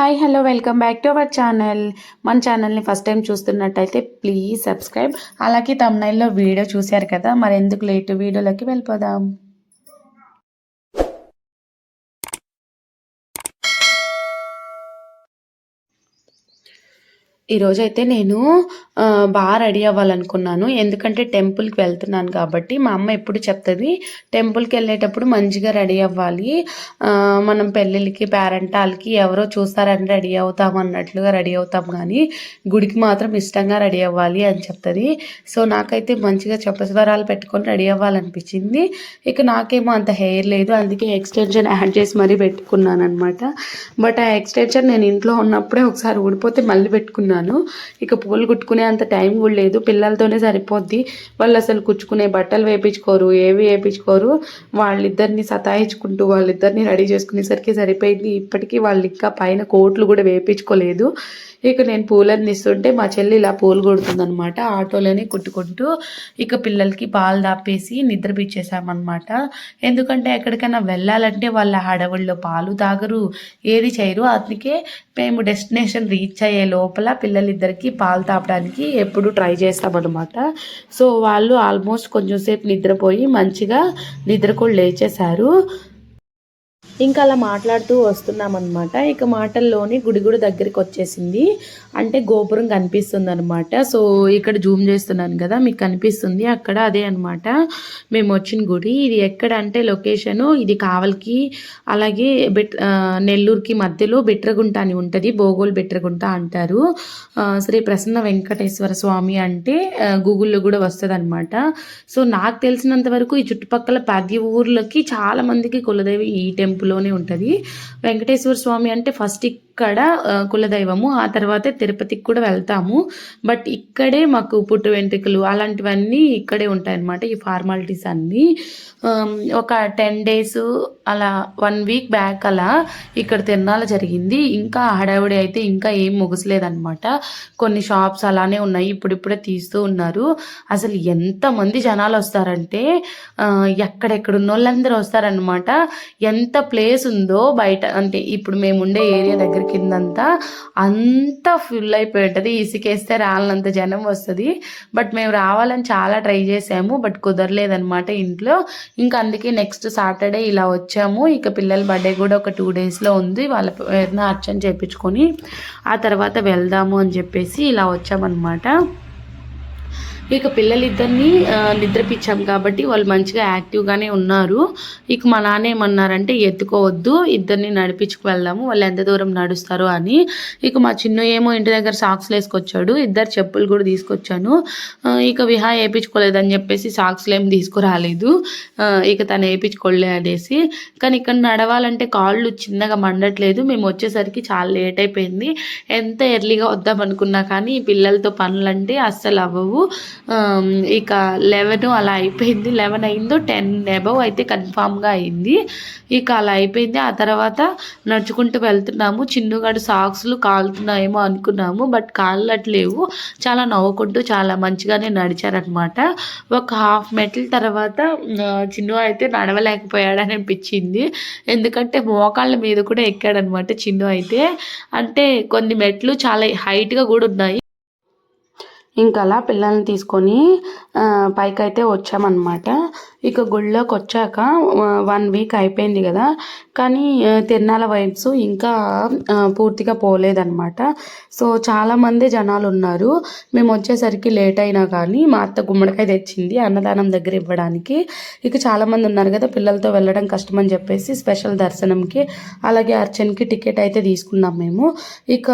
Hi hello welcome back to our channel మన ఛానల్ని first time చూస్తున్నట్టయితే ప్లీజ్ సబ్స్క్రైబ్ అలాగే తమ్నైల్లో వీడియో చూశారు కదా మరి ఎందుకు లేటు? వీడియోలోకి వెళ్ళిపోదాం. ఈరోజు అయితే నేను బాగా రెడీ అవ్వాలనుకున్నాను. ఎందుకంటే టెంపుల్కి వెళ్తున్నాను కాబట్టి మా అమ్మ ఎప్పుడు చెప్తుంది టెంపుల్కి వెళ్ళేటప్పుడు మంచిగా రెడీ అవ్వాలి. మనం పెళ్ళిళ్ళకి పేరెంటాలకి ఎవరో చూస్తారని రెడీ అవుతాం అన్నట్లుగా రెడీ అవుతాం కానీ గుడికి మాత్రం ఇష్టంగా రెడీ అవ్వాలి అని చెప్తుంది. సో నాకైతే మంచిగా చెప్పస్వరాలు పెట్టుకొని రెడీ అవ్వాలనిపించింది. ఇక నాకేమో అంత హెయిర్ లేదు అందుకే ఎక్స్టెన్షన్ యాడ్ చేసి మరీ పెట్టుకున్నాను అనమాట బట్ ఆ ఎక్స్టెన్షన్ నేను ఇంట్లో ఉన్నప్పుడే ఒకసారి ఊడిపోతే మళ్ళీ పెట్టుకున్నాను. ఇక పూలు కుట్టుకునే అంత టైం కూడా లేదు. పిల్లలతోనే సరిపోద్ది. వాళ్ళు అసలు కుచ్చుకునే బట్టలు వేయించుకోరు ఏవి వేయించుకోరు వాళ్ళిద్దరిని సతాయించుకుంటూ వాళ్ళిద్దరిని రెడీ చేసుకునేసరికి సరిపోయింది. ఇప్పటికీ వాళ్ళు ఇంకా పైన కోట్లు కూడా వేయించుకోలేదు ఇక నేను పూలన్నీ ఇస్తుంటే మా చెల్లి ఇలా పూలు కొడుతుందనమాట ఆటోలోనే కుట్టుకుంటూ ఇక పిల్లలకి పాలు దాపేసి నిద్రపిచ్చేసామన్నమాట ఎందుకంటే ఎక్కడికైనా వెళ్ళాలంటే వాళ్ళ హడవుల్లో పాలు తాగరు ఏది చేయరు. అందుకే మేము డెస్టినేషన్ రీచ్ అయ్యే లోపల పిల్లలిద్దరికి పాలు తాపడానికి ఎప్పుడు ట్రై చేస్తామన్నమాట. సో వాళ్ళు ఆల్మోస్ట్ కొంచెం సేపు నిద్రపోయి మంచిగా నిద్రకొని లేచేశారు. ఇంకా అలా మాట్లాడుతూ వస్తున్నామన్నమాట. ఇక మాటల్లోనే గుడి గుడి దగ్గరికి వచ్చేసింది. అంటే గోపురం కనిపిస్తుంది అనమాట సో ఇక్కడ జూమ్ చేస్తున్నాను కదా మీకు కనిపిస్తుంది. అక్కడ అదే అనమాట మేము వచ్చిన గుడి. ఇది ఎక్కడ అంటే లొకేషను ఇది కావలికి అలాగే బెట్ నెల్లూరుకి మధ్యలో బిట్రగుంట అని ఉంటుంది. బోగోలు బిట్రగుంట అంటారు. శ్రీ ప్రసన్న వెంకటేశ్వర స్వామి అంటే గూగుల్లో కూడా వస్తుంది అనమాట సో నాకు తెలిసినంత వరకు ఈ చుట్టుపక్కల పది ఊర్లకి చాలా మందికి కులదేవి ఈ టెంపుల్ లోనే ఉంటుంది. వెంకటేశ్వర స్వామి అంటే ఫస్ట్ ఇక్కడ కులదైవము ఆ తర్వాత తిరుపతికి కూడా వెళ్తాము. బట్ ఇక్కడే మాకు పుట్టు వెంట్రుకలు అలాంటివన్నీ ఇక్కడే ఉంటాయన్నమాట ఈ ఫార్మాలిటీస్ అన్నీ. ఒక టెన్ డేస్ అలా వన్ వీక్ బ్యాక్ అలా ఇక్కడ తిరణాల జరిగింది. ఇంకా హడావిడి అయితే ఇంకా ఏం ముగసలేదనమాట కొన్ని షాప్స్ అలానే ఉన్నాయి ఇప్పుడిప్పుడే తీస్తూ ఉన్నారు. అసలు ఎంతమంది జనాలు వస్తారంటే ఎక్కడెక్కడున్న వాళ్ళందరూ వస్తారనమాట ఎంత ప్లేస్ ఉందో బయట అంటే ఇప్పుడు మేము ఉండే ఏరియా దగ్గర కిందంతా అంతా ఫుల్ అయిపోయి ఉంటుంది ఇసుకేస్తే రాలనంత జనం వస్తుంది. బట్ మేము రావాలని చాలా ట్రై చేసాము బట్ కుదరలేదనమాట ఇంట్లో. ఇంకా అందుకే నెక్స్ట్ సాటర్డే ఇలా వచ్చాము. ఇక పిల్లల బర్త్డే కూడా ఒక టూ డేస్లో ఉంది. వాళ్ళ పేరున అర్చన చేయించుకొని ఆ తర్వాత వెళ్దాము అని చెప్పేసి ఇలా వచ్చామన్నమాట. ఇక పిల్లలిద్దరిని నిద్రపించాం కాబట్టి వాళ్ళు మంచిగా యాక్టివ్గానే ఉన్నారు. ఇక మా నాన్న ఏమన్నారంటే ఎత్తుకోవద్దు ఇద్దరిని నడిపించుకు వెళ్దాము వాళ్ళు ఎంత దూరం నడుస్తారు అని. ఇక మా చిన్న ఏమో ఇంటి దగ్గర సాక్స్లు వేసుకొచ్చాడు ఇద్దరు చెప్పులు కూడా తీసుకొచ్చాను. ఇక విహా వేయించుకోలేదని చెప్పేసి సాక్స్లు ఏం తీసుకురాలేదు. ఇక తను వేయించుకోలే అనేసి. కానీ ఇక్కడ నడవాలంటే కాళ్ళు చిన్నగా మండట్లేదు మేము వచ్చేసరికి చాలా లేట్ అయిపోయింది. ఎంత ఎర్లీగా వద్దాం అనుకున్నా కానీ ఈ పిల్లలతో పనులంటే అస్సలు అవ్వవు. ఇక లెవెన్ అలా అయిపోయింది. లెవెన్ అయిందో టెన్ అబవ్ అయితే కన్ఫామ్గా అయింది. ఇక అలా అయిపోయింది. ఆ తర్వాత నడుచుకుంటూ వెళ్తున్నాము. చిన్నుగాడు సాక్స్లు కాలుతున్నాయేమో అనుకున్నాము. బట్ కాళ్ళట్లేవు. చాలా నవ్వుకుంటూ చాలా మంచిగానే నడిచారనమాట. ఒక హాఫ్ మెటల్ తర్వాత ఆ, చిన్ను అయితే నడవలేకపోయాడని అనిపించింది. ఎందుకంటే మోకాళ్ళ మీద కూడా ఎక్కాడనమాట చిన్ను అయితే. అంటే కొన్ని మెట్లు చాలా హైట్గా కూడా ఉన్నాయి. ఇంకా అలా పిల్లల్ని తీసుకొని పైకైతే వచ్చామన్నమాట. ఇక గుళ్ళోకి వచ్చాక వన్ వీక్ అయిపోయింది కదా. కానీ ఆ, వైబ్స్ ఇంకా పూర్తిగా పోలేదన్నమాట. సో చాలామంది జనాలు ఉన్నారు. మేము వచ్చేసరికి లేట్ అయినా కానీ మా అత్త గుమ్మడికాయ తెచ్చింది అన్నదానం దగ్గర ఇవ్వడానికి. ఇక చాలామంది ఉన్నారు కదా పిల్లలతో వెళ్ళడం కష్టమని చెప్పేసి స్పెషల్ దర్శనంకి అలాగే అర్చన్కి టికెట్ అయితే తీసుకున్నాం మేము. ఇక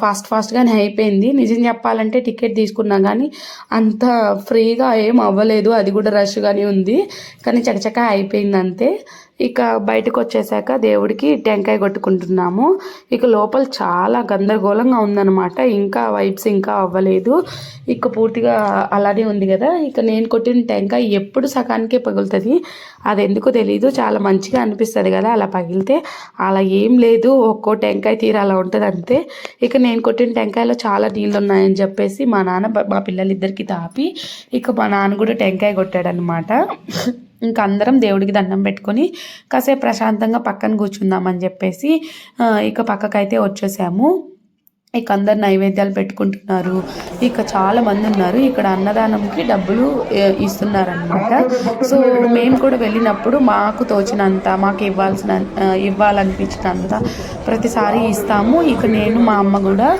ఫాస్ట్ ఫాస్ట్గానే అయిపోయింది. నిజం చెప్పాలంటే టికెట్ తీసుకున్నా కానీ అంత ఫ్రీగా ఏం అవ్వలేదు. అది కూడా రష్గానే ఉంది. కానీ చకచక అయిపోయింది అంతే ఇక బయటకు వచ్చేసాక దేవుడికి టెంకాయ కొట్టుకుంటున్నాము. ఇక లోపల చాలా గందరగోళంగా ఉందన్నమాట. ఇంకా వైబ్స్ ఇంకా అవ్వలేదు. ఇక పూర్తిగా అలానే ఉంది కదా. ఇక నేను కొట్టిన టెంకాయ ఎప్పుడు సగానికే పగులుతుంది. అది ఎందుకో తెలియదు చాలా మంచిగా అనిపిస్తుంది కదా అలా పగిలితే. అలా ఏం లేదు. ఒక్కో టెంకాయ తీర అలా ఉంటుంది అంతే ఇక నేను కొట్టిన టెంకాయలో చాలా నీళ్ళు ఉన్నాయని చెప్పేసి మా నాన్న మా పిల్లలిద్దరికి తాపి ఇక మా నాన్న కూడా టెంకాయ కొట్టాడనమాట ఇంకా అందరం దేవుడికి దండం పెట్టుకొని కాసేపు ప్రశాంతంగా పక్కన కూర్చుందామని చెప్పేసి ఇక పక్కకైతే వచ్చేసాము. ఇక అందరు నైవేద్యాలు పెట్టుకుంటున్నారు. ఇక చాలా మంది ఉన్నారు. ఇక్కడ అన్నదానంకి డబ్బులు ఇస్తున్నారనమాట సో మేము కూడా వెళ్ళినప్పుడు మాకు తోచినంత మాకు ఇవ్వాల్సిన ఇవ్వాలనిపించినంత ప్రతిసారి ఇస్తాము. ఇక నేను మా అమ్మ కూడా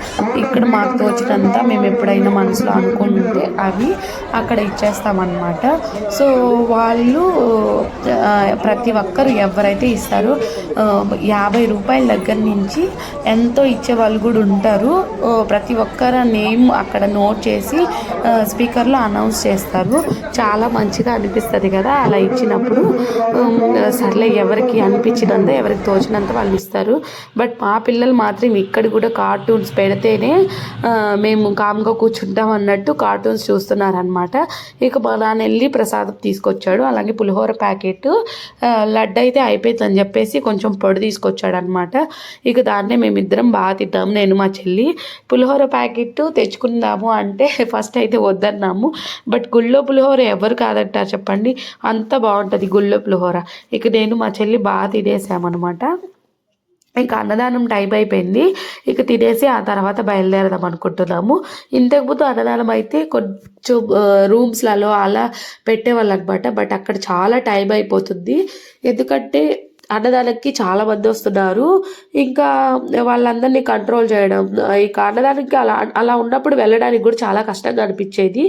ఇక్కడ మాకు తోచినంత మేము ఎప్పుడైనా మనసులో అనుకుంటే అవి అక్కడ ఇచ్చేస్తామన్నమాట. సో వాళ్ళు ప్రతి ఒక్కరు ఎవరైతే ఇస్తారో యాభై రూపాయల దగ్గర నుంచి ఎంతో ఇచ్చే వాళ్ళు కూడా ఉంటారు. చేస్తారు. ప్రతి ఒక్కరి నేమ్ అక్కడ నోట్ చేసి స్పీకర్లో అనౌన్స్ చేస్తారు. చాలా మంచిగా అనిపిస్తుంది కదా అలా ఇచ్చినప్పుడు. సర్లే ఎవరికి అనిపించినంత ఎవరికి తోచినంత వాళ్ళు ఇస్తారు. బట్ మా పిల్లలు మాత్రం ఇక్కడ కూడా కార్టూన్స్ పెడితేనే మేము కామ్గా కూర్చుంటాం అన్నట్టు కార్టూన్స్ చూస్తున్నారనమాట ఇక మా నాన్న వెళ్ళి ప్రసాదం తీసుకొచ్చాడు. అలాగే పులిహోర ప్యాకెట్ లడ్డు అయితే అయిపోయిందని చెప్పేసి కొంచెం పొడి తీసుకొచ్చాడు అనమాట ఇక దాన్నే మేమిద్దరం బాగా తిన్నాము నేను మా చెల్లి పులిహోర ప్యాకెట్ తెచ్చుకుందాము అంటే ఫస్ట్ అయితే వద్దన్నాము. బట్ గుళ్ళో పులిహోర ఎవరు కాదంటారు చెప్పండి. అంత బాగుంటుంది గుళ్ళో పులిహోర. ఇక నేను మా చెల్లి బాగా తినేసామన్నమాట. ఇక అన్నదానం టైం అయిపోయింది. ఇక తినేసి ఆ తర్వాత బయలుదేరదాం అనుకుంటున్నాము. ఇంతకుముందు అన్నదానం అయితే కొంచెం రూమ్స్లలో అలా పెట్టేవాళ్ళు అనమాట బట్ అక్కడ చాలా టైం అయిపోతుంది. ఎందుకంటే అన్నదానికి చాలా మంది వస్తున్నారు. ఇంకా వాళ్ళందరినీ కంట్రోల్ చేయడం ఇక అన్నదానికి అలా అలా ఉన్నప్పుడు వెళ్ళడానికి కూడా చాలా కష్టంగా అనిపించేది.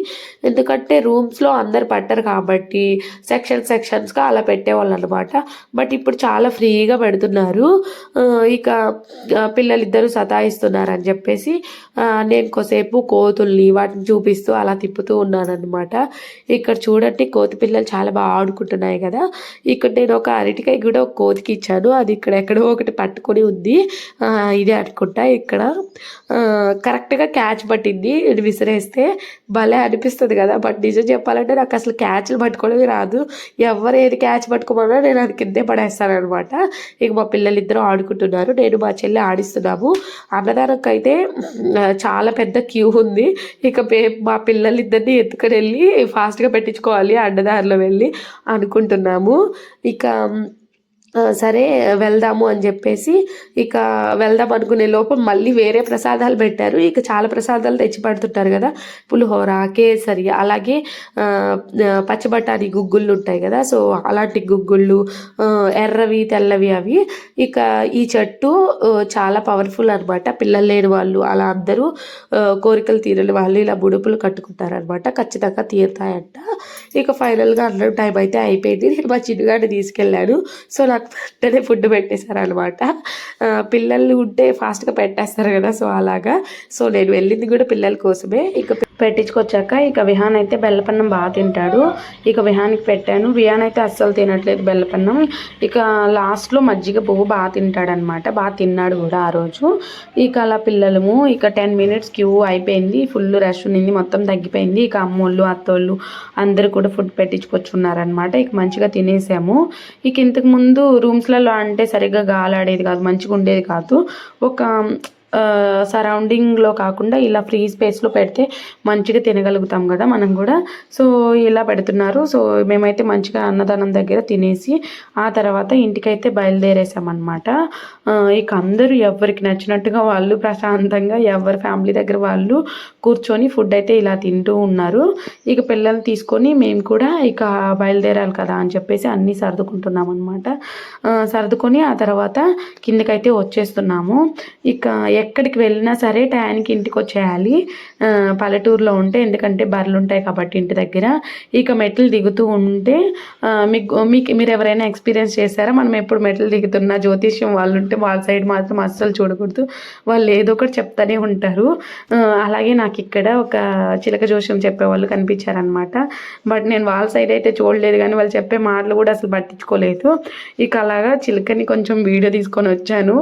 ఎందుకంటే రూమ్స్లో అందరు పట్టరు కాబట్టి సెక్షన్ సెక్షన్స్గా అలా పెట్టేవాళ్ళు అనమాట బట్ ఇప్పుడు చాలా ఫ్రీగా పెడుతున్నారు. ఇక పిల్లలిద్దరూ సతాయిస్తున్నారు అని చెప్పేసి నేను కొద్దిసేపు కోతుల్ని వాటిని చూపిస్తూ అలా తిప్పుతూ ఉన్నానన్నమాట. ఇక్కడ చూడండి కోతి పిల్లలు చాలా బాగా ఆడుకుంటున్నాయి కదా. ఇక్కడ నేను ఒక అరటికాయ కూడా ఒక కోతికి ఇచ్చాను అది ఇక్కడ ఎక్కడో ఒకటి పట్టుకొని ఉంది. ఇది ఇదే అనుకుంటా ఇక్కడ. కరెక్ట్గా క్యాచ్ పట్టింది. ఇది విసిరేస్తే భలే అనిపిస్తుంది కదా. బట్ నిజం చెప్పాలంటే నాకు అసలు క్యాచ్లు పట్టుకోవడమే రాదు. ఎవరు ఏది క్యాచ్ పట్టుకోమన్నా నేను అది కిందే పడేస్తాను అనమాట ఇక మా పిల్లలు ఇద్దరు ఆడుకుంటున్నారు. నేను మా చెల్లి ఆడిస్తున్నాము. అన్నదానంకి అయితే చాలా పెద్ద క్యూ ఉంది. ఇక మే- మా పిల్లలిద్దరిని ఎత్తుకొని వెళ్ళి ఫాస్ట్గా పెట్టించుకోవాలి. అన్నదారిలో వెళ్ళి అనుకుంటున్నాము. ఇక సరే వెళ్దాము అని చెప్పేసి ఇక వెళ్దాం అనుకునే లోపు మళ్ళీ వేరే ప్రసాదాలు పెట్టారు. ఇక చాలా ప్రసాదాలు తెచ్చి పెడుతుంటారు కదా పులిహోర కేసరి అలాగే ఆ, పచ్చబటాని గుగ్గుళ్ళు ఉంటాయి కదా సో అలాంటి గుగ్గుళ్ళు ఎర్రవి తెల్లవి అవి. ఇక ఈ చెట్టు చాలా పవర్ఫుల్ అనమాట పిల్లలు లేని వాళ్ళు అలా అందరూ కోరికలు తీరని వాళ్ళు ఇలా బుడుపులు కట్టుకుంటారనమాట ఖచ్చితంగా తీరుతాయంట. ఇక ఫైనల్గా అన్న టైం అయితే అయిపోయింది. నేను మా చిన్నగాడిని తీసుకెళ్ళాను. సో నాకు వెంటనే ఫుడ్ పెట్టేశారనమాట. పిల్లలు ఉంటే ఫాస్ట్గా పెట్టేస్తారు కదా సో అలాగా. సో నేను వెళ్ళింది కూడా పిల్లల కోసమే. ఇక పెట్టించుకొచ్చాక ఇక విహాన్ అయితే బెల్లపన్నం బాగా తింటాడు. ఇక విహానికి పెట్టాను. విహాన్ అయితే అస్సలు తినట్లేదు బెల్లపన్నం. ఇక లాస్ట్లో మజ్జిగ పువ్వు బాగా తింటాడనమాట. బాగా తిన్నాడు కూడా ఆ రోజు. ఇక అలా పిల్లలము ఇక టెన్ మినిట్స్ క్యూ అయిపోయింది. ఫుల్ రష్ ఉన్నింది మొత్తం తగ్గిపోయింది. ఇక అమ్మోళ్ళు అత్తోళ్ళు అందరూ కూడా ఫుడ్ పెట్టించుకొచ్చున్నారనమాట. ఇక మంచిగా తినేసాము. ఇక ఇంతకు ముందు రూమ్స్లలో అంటే సరిగ్గా గాలాడేది కాదు మంచిగా ఉండేది కాదు. ఒక సరౌండింగ్లో కాకుండా ఇలా ఫ్రీ స్పేస్లో పెడితే మంచిగా తినగలుగుతాం కదా మనం కూడా. సో ఇలా పెడుతున్నారు. సో మేమైతే మంచిగా అన్నదానం దగ్గర తినేసి ఆ తర్వాత ఇంటికైతే బయలుదేరేసామన్నమాట. ఇక అందరూ ఎవరికి నచ్చినట్టుగా వాళ్ళు ప్రశాంతంగా ఎవరి ఫ్యామిలీ దగ్గర వాళ్ళు కూర్చొని ఫుడ్ అయితే ఇలా తింటూ ఉన్నారు. ఇక పిల్లల్ని తీసుకొని మేము కూడా ఇక బయలుదేరాలి కదా అని చెప్పేసి అన్నీ సర్దుకుంటున్నాం అనమాట సర్దుకొని ఆ తర్వాత కిందకైతే వచ్చేస్తున్నాము. ఇక ఎక్కడికి వెళ్ళినా సరే టయానికి ఇంటికి వచ్చేయాలి. పల్లెటూరులో ఉంటే ఎందుకంటే బర్రెలు ఉంటాయి కాబట్టి ఇంటి దగ్గర. ఇక మెట్లు దిగుతూ ఉంటే మీకు మీకు మీరు ఎవరైనా ఎక్స్పీరియన్స్ చేశారా? మనం ఎప్పుడు మెట్లు దిగుతున్నా జ్యోతిష్యం వాళ్ళు ఉంటే వాళ్ళ సైడ్ మాత్రం అస్సలు చూడకూడదు. వాళ్ళు ఏదో ఒకటి చెప్తానే ఉంటారు. అలాగే నాకు ఇక్కడ ఒక చిలక జోష్యం చెప్పేవాళ్ళు కనిపించారనమాట బట్ నేను వాళ్ళ సైడ్ అయితే చూడలేదు కానీ వాళ్ళు చెప్పే మాటలు కూడా అసలు పట్టించుకోలేదు. ఇక అలాగా చిలకని కొంచెం వీడియో తీసుకొని వచ్చాను.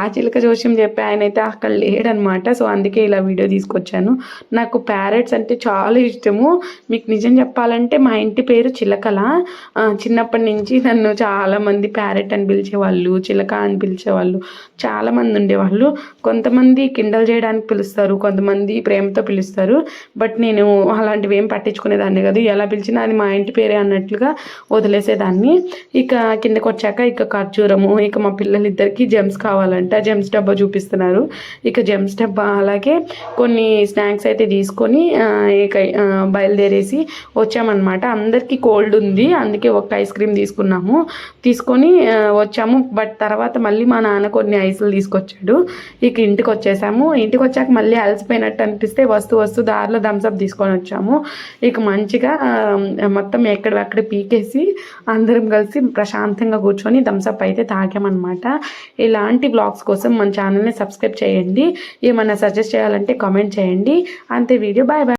ఆ చిలక జోషం చెప్పే ఆయన అయితే అక్కడ లేడనమాట. సో అందుకే ఇలా వీడియో తీసుకొచ్చాను. నాకు ప్యారెట్స్ అంటే చాలా ఇష్టము. మీకు నిజం చెప్పాలంటే మా ఇంటి పేరు చిలకల. చిన్నప్పటి నుంచి నన్ను చాలామంది ప్యారెట్ అని పిలిచేవాళ్ళు చిలక అని పిలిచేవాళ్ళు చాలామంది ఉండేవాళ్ళు. కొంతమంది కిండల్ చేయడానికి పిలుస్తారు కొంతమంది ప్రేమతో పిలుస్తారు. బట్ నేను అలాంటివి ఏం పట్టించుకునేదాన్ని కాదు. ఎలా పిలిచినా అది మా ఇంటి పేరే అన్నట్లుగా వదిలేసేదాన్ని. ఇక కిందకు వచ్చాక ఇక ఖర్జూరము ఇక మా పిల్లలిద్దరికి జెమ్స్ కావాలంట. జెమ్స్ డబ్బా చూపిస్తున్నారు. ఇక జెమ్స్ డబ్బా అలాగే కొన్ని స్నాక్స్ అయితే తీసుకొని ఇక బయలుదేరేసి వచ్చామన్నమాట. అందరికీ కోల్డ్ ఉంది. అందుకే ఒక ఐస్ క్రీమ్ తీసుకున్నాము. తీసుకొని వచ్చాము. బట్ తర్వాత మళ్ళీ మా నాన్న కొన్ని ఐసులు తీసుకొచ్చాడు. ఇక ఇంటికి వచ్చేసాము. ఇంటికి వచ్చాక మళ్ళీ అలసిపోయినట్టు అనిపిస్తే వస్తూ వస్తూ దారిలో థమ్స్అప్ తీసుకొని వచ్చాము. ఇక మంచిగా మొత్తం ఎక్కడెక్కడ పీకేసి అందరం కలిసి ప్రశాంతంగా కూర్చొని థమ్స్అప్ అయితే తాగామన్నమాట. ఇలాంటి బ్లాగ్స్ కోసం మన ఛానల్ని సబ్స్క్రైబ్ చేయండి. ఏమన్నా సజెస్ట్ చేయాలంటే కామెంట్ చేయండి. అంతే వీడియో. Bye bye.